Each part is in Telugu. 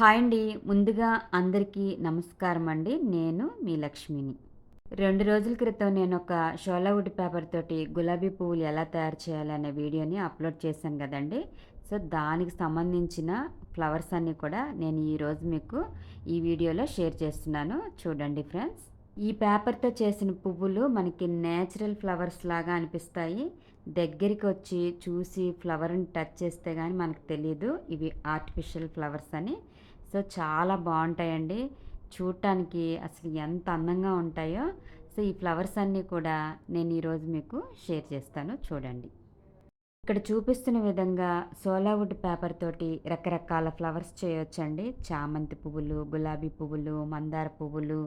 హాయ్ అండి. ముందుగా అందరికీ నమస్కారం అండి నేను మీ లక్ష్మిని. రెండు రోజుల క్రితం నేను ఒక షోలా వుడ్ పేపర్ తోటి గులాబీ పువ్వులు ఎలా తయారు చేయాలనే వీడియోని అప్లోడ్ చేశాను కదండి. సో దానికి సంబంధించిన ఫ్లవర్స్ అన్నీ కూడా నేను ఈరోజు మీకు ఈ వీడియోలో షేర్ చేస్తున్నాను. చూడండి ఫ్రెండ్స్. ఈ పేపర్తో చేసిన పువ్వులు మనకి నేచురల్ ఫ్లవర్స్ లాగా అనిపిస్తాయి. దగ్గరికి వచ్చి చూసి ఫ్లవర్ని టచ్ చేస్తే కానీ మనకు తెలియదు ఇవి ఆర్టిఫిషియల్ ఫ్లవర్స్ అని. సో చాలా బాగుంటాయండి. చూడటానికి అసలు ఎంత అందంగా ఉంటాయో. సో ఈ ఫ్లవర్స్ అన్నీ కూడా నేను ఈరోజు మీకు షేర్ చేస్తాను. చూడండి. ఇక్కడ చూపిస్తున్న విధంగా సోలావుడ్ పేపర్ తోటి రకరకాల ఫ్లవర్స్ చేయొచ్చండి. చామంతి పువ్వులు గులాబీ పువ్వులు మందార పువ్వులు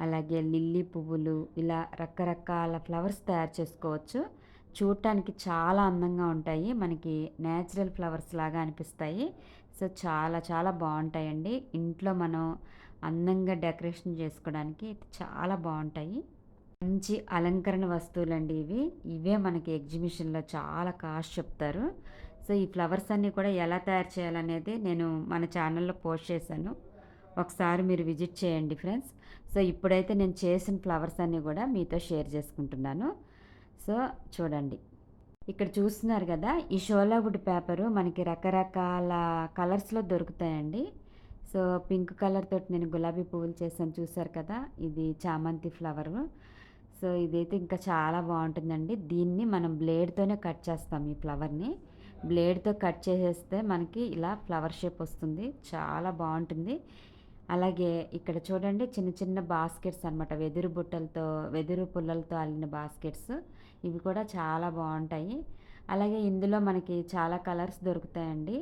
అలాగే లిల్లీ పువ్వులు ఇలా రకరకాల ఫ్లవర్స్ తయారు చేసుకోవచ్చు. చూడటానికి చాలా అందంగా ఉంటాయి. మనకి నేచురల్ ఫ్లవర్స్ లాగా అనిపిస్తాయి. సో చాలా చాలా బాగుంటాయండి. ఇంట్లో మనం అందంగా డెకరేషన్ చేసుకోవడానికి చాలా బాగుంటాయి. మంచి అలంకరణ వస్తువులండి ఇవి. ఇవే మనకి ఎగ్జిబిషన్లో చాలా కాస్ట్ చెప్తారు. సో ఈ ఫ్లవర్స్ అన్నీ కూడా ఎలా తయారు చేయాలనేది నేను మన ఛానల్లో పోస్ట్ చేశాను. ఒకసారి మీరు విజిట్ చేయండి ఫ్రెండ్స్. సో ఇప్పుడైతే నేను చేసిన ఫ్లవర్స్ అన్నీ కూడా మీతో షేర్ చేసుకుంటున్నాను. సో చూడండి. ఇక్కడ చూస్తున్నారు కదా ఈ షోలా వుడ్ పేపరు మనకి రకరకాల కలర్స్లో దొరుకుతాయండి. సో పింక్ కలర్ తోటి నేను గులాబీ పువ్వులు చేశాను చూసారు కదా ఇది చామంతి ఫ్లవరు. సో ఇదైతే ఇంకా చాలా బాగుంటుందండి. దీన్ని మనం బ్లేడ్తోనే కట్ చేస్తాం ఈ ఫ్లవర్ని బ్లేడ్తో కట్ చేసేస్తే మనకి ఇలా ఫ్లవర్ షేప్ వస్తుంది. చాలా బాగుంటుంది. అలాగే ఇక్కడ చూడండి చిన్న చిన్న బాస్కెట్స్ అనమాట వెదురు బుట్టలతో వెదురు పుల్లలతో అల్లిన బాస్కెట్స్. ఇవి కూడా చాలా బాగుంటాయి. అలాగే ఇందులో మనకి చాలా కలర్స్ దొరుకుతాయండి.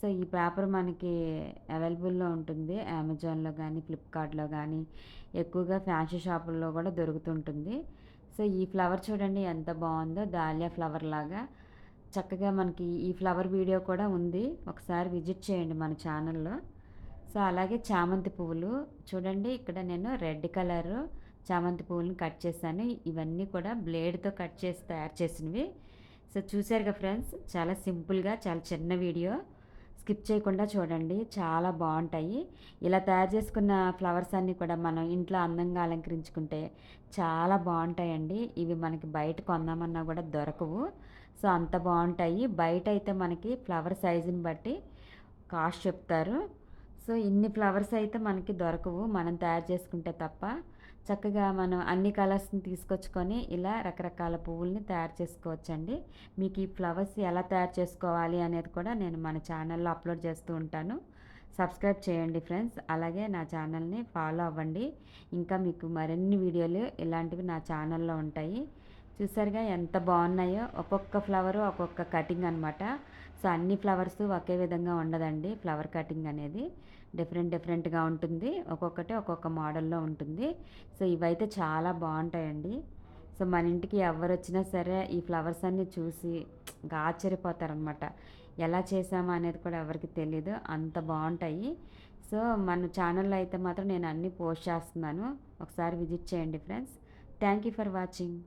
సో ఈ పేపర్ మనకి అవైలబుల్లో ఉంటుంది. అమెజాన్లో కానీ ఫ్లిప్కార్ట్లో కానీ ఎక్కువగా ఫ్యాన్సీ షాపుల్లో కూడా దొరుకుతుంటుంది. సో ఈ ఫ్లవర్ చూడండి ఎంత బాగుందో. దాలియా ఫ్లవర్ లాగా. చక్కగా మనకి ఈ ఫ్లవర్ వీడియో కూడా ఉంది. ఒకసారి విజిట్ చేయండి మన ఛానల్లో. సో అలాగే చామంతి పువ్వులు. చూడండి ఇక్కడ నేను రెడ్ కలర్ చామంతి పువ్వులను కట్ చేశాను. ఇవన్నీ కూడా బ్లేడ్తో కట్ చేసి తయారు చేసినవి. సో చూసారుగా ఫ్రెండ్స్ చాలా సింపుల్గా చాలా చిన్న వీడియో. స్కిప్ చేయకుండా చూడండి చాలా బాగుంటాయి. ఇలా తయారు చేసుకున్న ఫ్లవర్స్ అన్నీ కూడా మనం ఇంట్లో అందంగా అలంకరించుకుంటే చాలా బాగుంటాయండి. ఇవి మనకి బయట కొందామన్నా కూడా దొరకవు. సో అంత బాగుంటాయి. బయట అయితే మనకి ఫ్లవర్ సైజుని బట్టి కాస్ట్ చెప్తారు. సో ఇన్ని ఫ్లవర్స్ అయితే మనకి దొరకవు. మనం తయారు చేసుకుంటే తప్ప. చక్కగా మనం అన్ని కలర్స్ని తీసుకొచ్చుకొని ఇలా రకరకాల పువ్వుల్ని తయారు చేసుకోవచ్చండి. మీకు ఈ ఫ్లవర్స్ ఎలా తయారు చేసుకోవాలి అనేది కూడా నేను మన ఛానల్లో అప్లోడ్ చేస్తూ ఉంటాను. సబ్స్క్రైబ్ చేయండి ఫ్రెండ్స్. అలాగే నా ఛానల్ని ఫాలో అవ్వండి. ఇంకా మీకు మరిన్ని వీడియోలు ఇలాంటివి నా ఛానల్లో ఉంటాయి. చూసారుగా ఎంత బాగున్నాయో. ఒక్కొక్క ఫ్లవరు ఒక్కొక్క కటింగ్ అనమాట సో అన్ని ఫ్లవర్స్ ఒకే విధంగా ఉండదండి. ఫ్లవర్ కటింగ్ అనేది డిఫరెంట్ డిఫరెంట్గా ఉంటుంది. ఒక్కొక్కటి ఒక్కొక్క మోడల్లో ఉంటుంది. సో ఇవైతే చాలా బాగుంటాయండి. సో మన ఇంటికి ఎవరు వచ్చినా సరే ఈ ఫ్లవర్స్ అన్నీ చూసి ఇంకా ఆశ్చర్యపోతారనమాట ఎలా చేసామా అనేది కూడా ఎవరికి తెలియదు అంత బాగుంటాయి. సో మన ఛానల్లో అయితే మాత్రం నేను అన్నీ పోస్ట్ చేస్తున్నాను. ఒకసారి విజిట్ చేయండి friends. Thank you for watching.